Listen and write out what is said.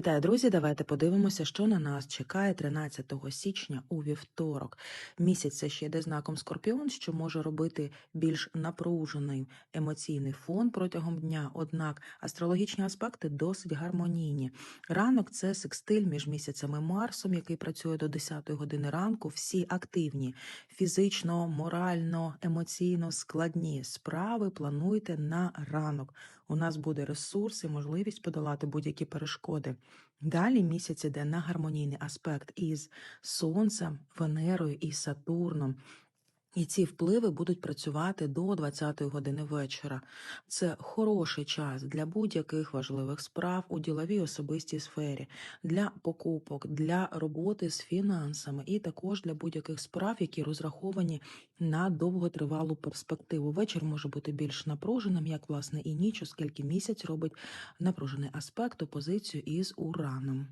Вітаю, друзі! Давайте подивимося, що на нас чекає 13 січня у вівторок. Місяць це ще йде знаком Скорпіон, що може робити більш напружений емоційний фон протягом дня. Однак астрологічні аспекти досить гармонійні. Ранок це секстиль між місяцями Марсом, який працює до 10 години ранку. Всі активні, фізично, морально, емоційно складні справи плануйте на ранок. У нас буде ресурс і можливість подолати будь-які перешкоди. Далі місяць іде на гармонійний аспект із Сонцем, Венерою і Сатурном. І ці впливи будуть працювати до 20-ї години вечора. Це хороший час для будь-яких важливих справ у діловій особистій сфері, для покупок, для роботи з фінансами і також для будь-яких справ, які розраховані на довготривалу перспективу. Вечір може бути більш напруженим, як власне і ніч, оскільки місяць робить напружений аспект опозицію із ураном.